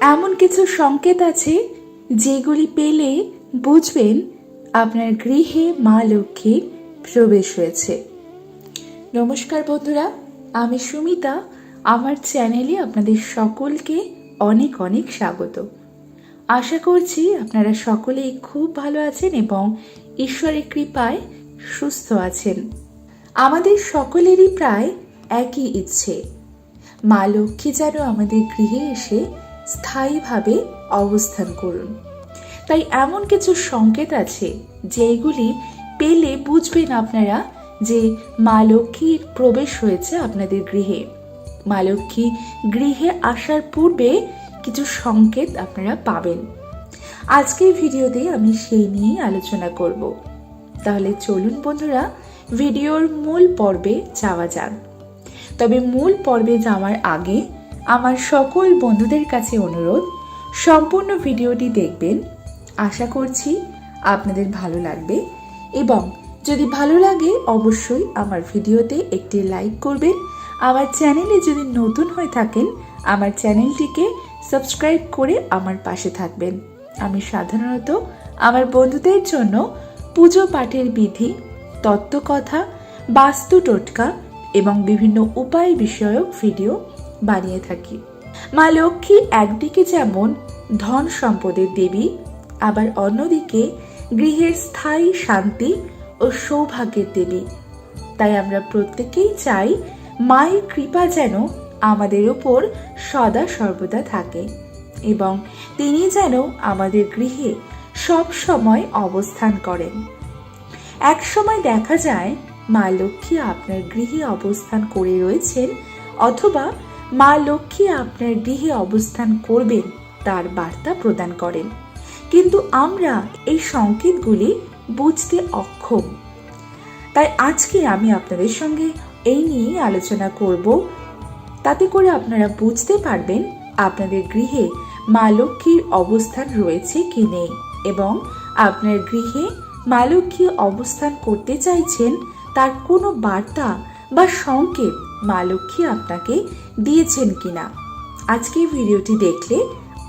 এমন কিছু সংকেত আছে যেগুলি পেলে বুঝবেন আপনার গৃহে মা লক্ষ্মীর প্রবেশ হয়েছে। নমস্কার বন্ধুরা, আমি সুমিতা। আমার চ্যানেলে আপনাদের সকলকে অনেক অনেক স্বাগত। আশা করছি আপনারা সকলেই খুব ভালো আছেন এবং ঈশ্বরের কৃপায় সুস্থ আছেন। আমাদের সকলেরই প্রায় একই ইচ্ছে। মা লক্ষ্মী যেন আমাদের গৃহে এসে স্থায়ীভাবে অবস্থান করুন। তাই এমন কিছু সংকেত আছে যেগুলি পেলে বুঝবেন আপনারা যে মা লক্ষ্মীর প্রবেশ হয়েছে আপনাদের গৃহে। মা লক্ষ্মী গৃহে আসার পূর্বে কিছু সংকেত আপনারা পাবেন। আজকের ভিডিওতে আমি সেই নিয়েই আলোচনা করব। তাহলে চলুন বন্ধুরা, ভিডিওর মূল পর্বে যাওয়া যাক। তবে মূল পর্বে যাওয়ার আগে আমার সকল বন্ধুদের কাছে অনুরোধ, সম্পূর্ণ ভিডিওটি দেখবেন। আশা করছি আপনাদের ভালো লাগবে এবং যদি ভালো লাগে অবশ্যই আমার ভিডিওতে একটি লাইক করবেন। আমার চ্যানেলে যদি নতুন হয়ে থাকেন, আমার চ্যানেলটিকে সাবস্ক্রাইব করে আমার পাশে থাকবেন। আমি সাধারণত আমার বন্ধুদের জন্য পুজো পাঠের বিধি, তত্ত্বকথা বাস্তু টোটকা এবং বিভিন্ন উপায় বিষয়ক ভিডিও বানিয়ে থাকি। মা লক্ষ্মী একদিকে যেমন ধন সম্পদের দেবী, আবার অন্যদিকে গৃহের স্থায়ী শান্তি ও সৌভাগ্যের দেবী। তাই আমরা প্রত্যেকেই চাই মায়ের কৃপা যেন আমাদের উপর সদা সর্বদা থাকে এবং তিনি যেন আমাদের গৃহে সব সময় অবস্থান করেন। এক সময় দেখা যায় মা লক্ষ্মী আপনার গৃহে অবস্থান করে রয়েছেন অথবা মা লক্ষ্মী আপনার গৃহে অবস্থান করবেন, তার বার্তা প্রদান করেন। কিন্তু আমরা এই সংকেতগুলি বুঝতে অক্ষম। তাই আজকে আমি আপনাদের সঙ্গে এই নিয়েই আলোচনা করব। তাতে করে আপনারা বুঝতে পারবেন আপনাদের গৃহে মা লক্ষ্মীর অবস্থান রয়েছে কি নেই এবং আপনার গৃহে মা লক্ষ্মী অবস্থান করতে চাইছেন, তার কোনো বার্তা বা সংকেত মা লক্ষ্মী আপনাকে দিয়েছেন কিনা? আজকে ভিডিওটি দেখলে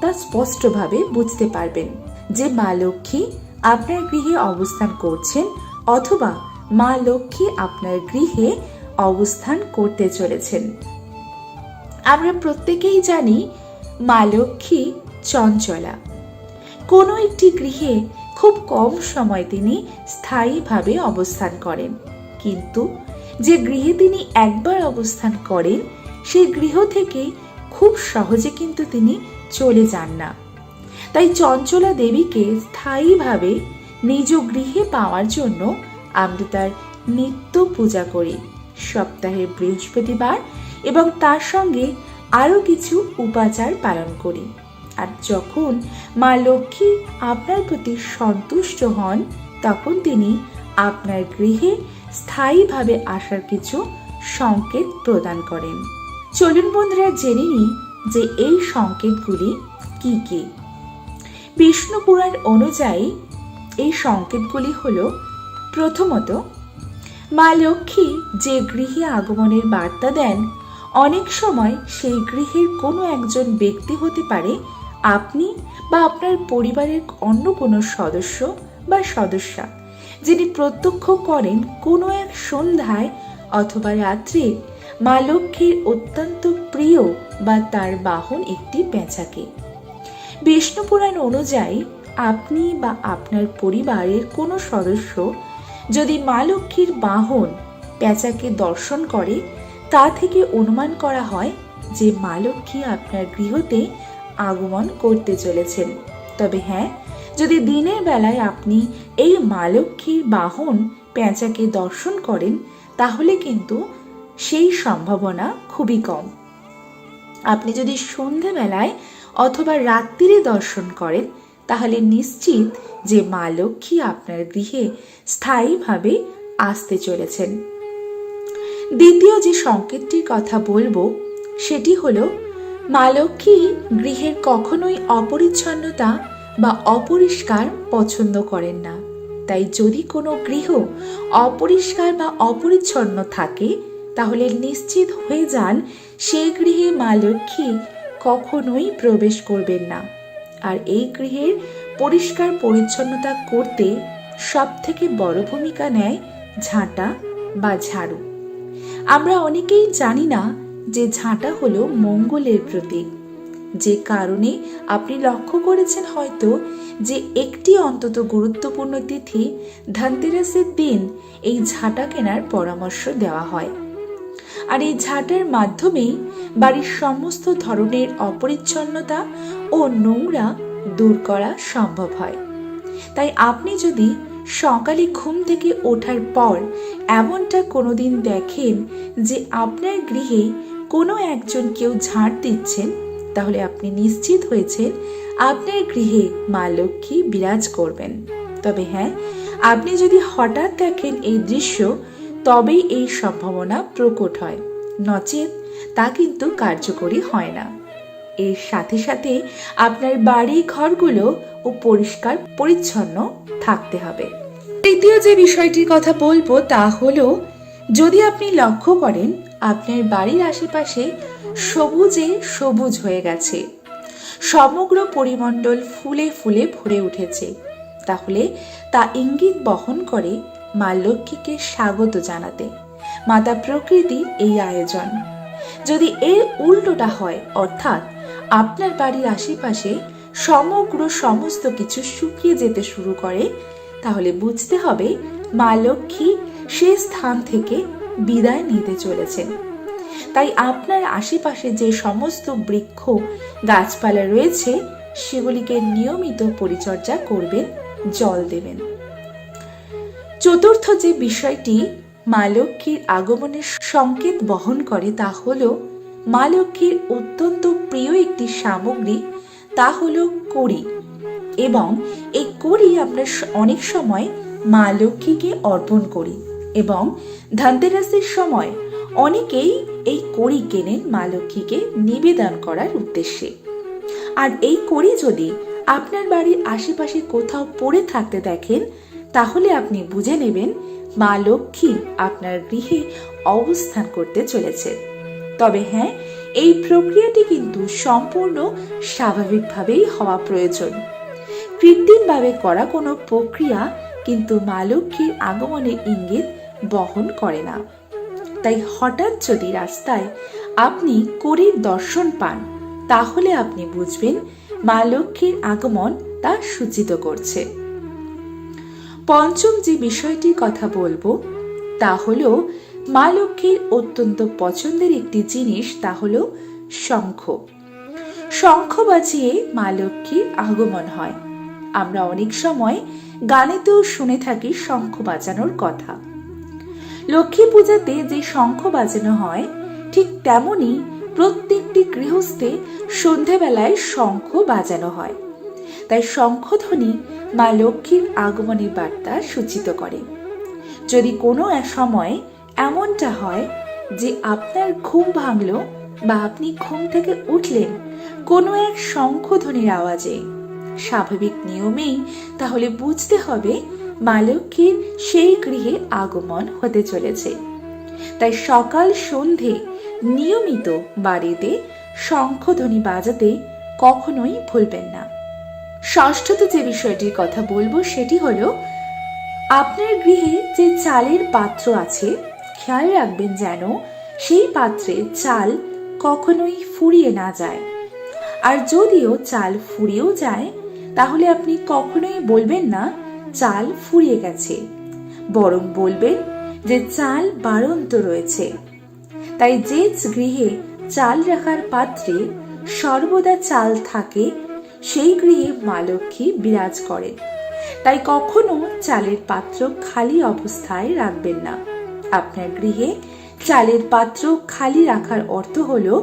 তা স্পষ্টভাবে বুঝতে পারবেন যে মা লক্ষ্মী আপনার গৃহে অবস্থান করছেন অথবা মা লক্ষ্মী আপনার গৃহে অবস্থান করতে চলেছেন। আমরা প্রত্যেকেই জানি মা লক্ষ্মী চঞ্চলা। কোনো একটি গৃহে খুব কম সময় তিনি স্থায়ীভাবে অবস্থান করেন। কিন্তু যে গৃহে তিনি একবার অবস্থান করেন সেই গৃহ থেকে খুব সহজে কিন্তু তিনি চলে যান না। তাই চঞ্চলা দেবীকে স্থায়ীভাবে নিজ গৃহে পাওয়ার জন্য আমরা তার নিত্য পূজা করি সপ্তাহের বৃহস্পতিবার এবং তার সঙ্গে আরও কিছু উপাচার পালন করি। আর যখন মা লক্ষ্মী আপনার প্রতি সন্তুষ্ট হন, তখন তিনি আপনার গৃহে স্থায়ীভাবে আসার কিছু সংকেত প্রদান করেন। চলুন বন্ধুরা জেনে নিই যে এই সংকেতগুলি কি কি। বিষ্ণু পুরাণ অনুযায়ী এই সংকেতগুলি হল, প্রথমত, মা লক্ষ্মী যে গৃহে আগমনের বার্তা দেন, অনেক সময় সেই গৃহের কোনো একজন ব্যক্তি হতে পারে আপনি বা আপনার পরিবারের অন্য কোনো সদস্য বা সদস্যা, যিনি প্রত্যক্ষ করেন কোনো এক সন্ধ্যায় অথবা রাত্রে মা লক্ষ্মীর অত্যন্ত প্রিয় বা তার বাহন একটি পেঁচাকে। বিষ্ণু পুরাণ অনুযায়ী আপনি বা আপনার পরিবারের কোনো সদস্য যদি মা লক্ষ্মীর বাহন পেঁচাকে দর্শন করে, তা থেকে অনুমান করা হয় যে মা লক্ষ্মী আপনার গৃহতে আগমন করতে চলেছেন। তবে হ্যাঁ যদি দিনের বেলায় আপনি এই মা লক্ষ্মীর বাহন পেঁচাকে দর্শন করেন, তাহলে কিন্তু সেই সম্ভাবনা খুবই কম। আপনি যদি সন্ধেবেলায় অথবা রাত্রিরে দর্শন করেন, তাহলে নিশ্চিত যে মা লক্ষ্মী আপনার গৃহে স্থায়ীভাবে আসতে চলেছেন। দ্বিতীয় যে সংকেতটির কথা বলব, সেটি হলো, মা লক্ষ্মী গৃহের কখনোই অপরিচ্ছন্নতা বা অপরিষ্কার পছন্দ করেন না। তাই যদি কোনো গৃহ অপরিষ্কার বা অপরিচ্ছন্ন থাকে তাহলে নিশ্চিত হয়ে যান সেই গৃহে মা লক্ষ্মী কখনোই প্রবেশ করবেন না। আর এই গৃহের পরিষ্কার পরিচ্ছন্নতা করতে সব থেকে বড় ভূমিকা নেয় ঝাঁটা বা ঝাড়ু। আমরা অনেকেই জানি না যে ঝাঁটা হলো মঙ্গলের প্রতীক। যে কারণে আপনি লক্ষ্য করেছেন হয়তো যে একটি অন্তত গুরুত্বপূর্ণ তিথি ধনতেরাসের দিন এই ঝাঁটা কেনার পরামর্শ দেওয়া হয়। আর এই ঝাঁটার মাধ্যমেই বাড়ির সমস্ত ধরনের অপরিচ্ছন্নতা ও নোংরা দূর করা সম্ভব হয়। তাই আপনি যদি সকালে ঘুম থেকে ওঠার পর এমনটা কোনোদিন দেখেন যে আপনার গৃহে কোনো একজন কেউ ঝাঁট দিচ্ছেন, তাহলে আপনি নিশ্চিত হয়েছেন আপনার গৃহে মা লক্ষ্মী বিরাজ করবেন। তবে হ্যাঁ আপনি যদি হঠাৎ দেখেন এই দৃশ্য তবেই এই সম্ভাবনা প্রকট হয়। নচেত তা কিন্তু কার্যকরী হয় না। এর সাথে সাথে আপনার বাড়ি ঘরগুলো ও পরিষ্কার পরিচ্ছন্ন থাকতে হবে। তৃতীয় যে বিষয়টির কথা বলব তা হলো, যদি আপনি লক্ষ্য করেন, আপনার বাড়ির আশেপাশে সবুজে সবুজ হয়ে গেছে। সমগ্র পরিমণ্ডল ফুলে ফুলে ভরে উঠেছে। তাহলে তা ইঙ্গিত বহন করে মা লক্ষ্মীকে স্বাগত জানাতে। মাতা প্রকৃতির এই আয়োজন। যদি এর উল্টোটা হয়, অর্থাৎ আপনার বাড়ির আশেপাশে সমগ্র সমস্ত কিছু শুকিয়ে যেতে শুরু করে, তাহলে বুঝতে হবে মা লক্ষ্মী সে স্থান থেকে বিদায় নিতে চলেছেন। তাই আপনার আশেপাশে যে সমস্ত বৃক্ষ, গাছপালা রয়েছে, সেগুলিকে নিয়মিত পরিচর্যা করবেন, জল দেবেন। চতুর্থ যে বিষয়টি মা লক্ষ্মীর আগমনের সংকেত বহন করে তা হল মা লক্ষ্মীর অত্যন্ত প্রিয় একটি সামগ্রী, তা হল কড়ি। এবং এই কড়ি আমরা অনেক সময় মা লক্ষ্মীকে অর্পণ করি। এবং ধনতেরাসের সময় অনেকেই এই কড়ি কেনেন মা লক্ষ্মীকে নিবেদন করার উদ্দেশ্যে। আর এই কড়ি যদি আপনার বাড়ির আশেপাশে কোথাও পড়ে থাকতে দেখেন তাহলে আপনি বুঝে নেবেন মা লক্ষ্মী আপনার গৃহে অবস্থান করতে চলেছে। তবে হ্যাঁ এই প্রক্রিয়াটি কিন্তু সম্পূর্ণ স্বাভাবিকভাবেই হওয়া প্রয়োজন। কৃত্রিমভাবে করা কোনো প্রক্রিয়া কিন্তু মা লক্ষ্মীর আগমনের ইঙ্গিত বহন করে না। তাই হঠাৎ যদি রাস্তায় আপনি করির দর্শন পান, তাহলে আপনি বুঝবেন মা লক্ষ্মীর আগমন তা সূচিত করছে। পঞ্চম যে বিষয়টির কথা বলব, তা হলো, মা লক্ষ্মীর অত্যন্ত পছন্দের একটি জিনিস তা হলো শঙ্খ। শঙ্খ বাজিয়ে মা লক্ষ্মীর আগমন হয়। আমরা অনেক সময় গানেতেও শুনে থাকি শঙ্খ বাজানোর কথা। লক্ষ্মী পূজাতে যে শঙ্খ বাজানো হয়, ঠিক তেমনি প্রত্যেকটি গৃহস্থে সন্ধেবেলায় শঙ্খ বাজানো হয়। তাই শঙ্খধ্বনি মা লক্ষ্মীর আগমনের বার্তা সূচিত করে। যদি কোনো এক সময় এমনটা হয় যে আপনার ঘুম ভাঙলো বা আপনি ঘুম থেকে উঠলেন কোনো এক শঙ্খধ্বনির আওয়াজে, স্বাভাবিক নিয়মেই তাহলে বুঝতে হবে মা লক্ষ্মীর সেই গৃহে আগমন হতে চলেছে। তাই সকাল সন্ধে নিয়মিত বাড়িতে শঙ্খধ্বনি বাজাতে কখনোই ভুলবেন না। ষষ্ঠত যে বিষয়টির কথা বলব সেটি হলো, আপনার গৃহে যে চালের পাত্র আছে, খেয়াল রাখবেন যেন সেই পাত্রে চাল কখনোই ফুরিয়ে না যায়। আর যদিও চাল ফুরিয়েও যায়, তাহলে আপনি কখনোই বলবেন না চাল ফুরিয়ে গেছে। বরং বলবেন যে চাল বাড়ন্ত রয়েছে। তাই যে গৃহে চাল রাখার পাত্রে সর্বদা চাল থাকে সেই গৃহে মা লক্ষ্মী বিরাজ করেন তাই কখনো চালের পাত্র খালি অবস্থায় রাখবেন না। আপনার গৃহে চালের পাত্র খালি রাখার অর্থ হলো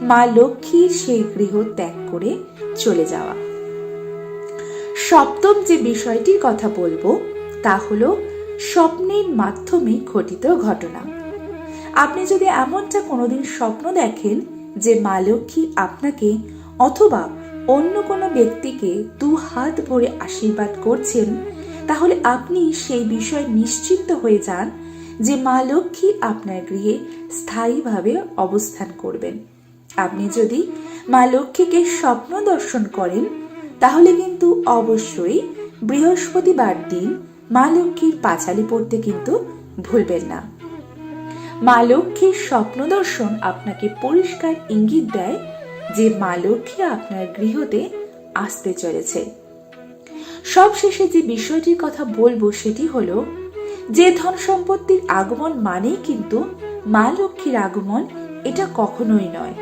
মা লক্ষ্মীর সেই গৃহ ত্যাগ করে চলে যাওয়া। সপ্তম যে বিষয়টির কথা বলব, তা হলো স্বপ্নের মাধ্যমে ঘটিত ঘটনা। আপনি যদি এমনটা কোনোদিন স্বপ্ন দেখেন যে মা লক্ষ্মী আপনাকে অথবা অন্য কোনো ব্যক্তিকে দু হাত ভরে আশীর্বাদ করছেন, তাহলে আপনি সেই বিষয়ে নিশ্চিন্ত হয়ে যান যে মা লক্ষ্মী আপনার গৃহে স্থায়ীভাবে অবস্থান করবেন। আপনি যদি মা লক্ষ্মীকে স্বপ্ন দর্শন করেন, তাহলে কিন্তু অবশ্যই বৃহস্পতিবার দিন মা লক্ষ্মীর পাঁচালি পড়তে কিন্তু ভুলবেন না। মা লক্ষ্মীর স্বপ্ন দর্শন আপনাকে পরিষ্কার ইঙ্গিত দেয় যে মা লক্ষ্মী আপনার গৃহতে আসতে চলেছে। সবশেষে যে বিষয়টির কথা বলব সেটি হলো, যে ধন সম্পত্তির আগমন মানেই কিন্তু মা লক্ষ্মীর আগমন এটা কখনোই নয়।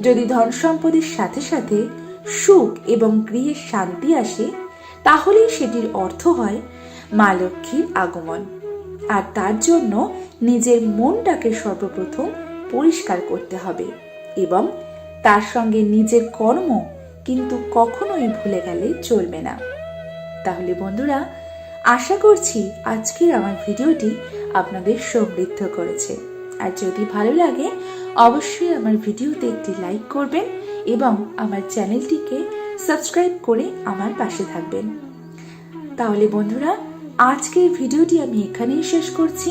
যদি ধন সম্পদের সাথে সাথে সুখ এবং গৃহের শান্তি আসে, তাহলেই সেটির অর্থ হয় মা লক্ষ্মীর আগমন। আর তার জন্য নিজের মনটাকে সর্বপ্রথম পরিষ্কার করতে হবে এবং তার সঙ্গে নিজের কর্ম কিন্তু কখনোই ভুলে গেলে চলবে না। তাহলে বন্ধুরা, আশা করছি আজকের আমার ভিডিওটি আপনাদের সমৃদ্ধ করেছে। আর যদি ভালো লাগে, অবশ্যই আমার ভিডিওতে একটি লাইক করবেন এবং আমার চ্যানেলটিকে সাবস্ক্রাইব করে আমার পাশে থাকবেন। তাহলে বন্ধুরা, আজকের ভিডিওটি আমি এখানেই শেষ করছি।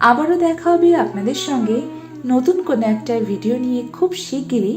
আবারও দেখা হবে আপনাদের সঙ্গে নতুন কোনো একটা ভিডিও নিয়ে খুব শিগগিরই।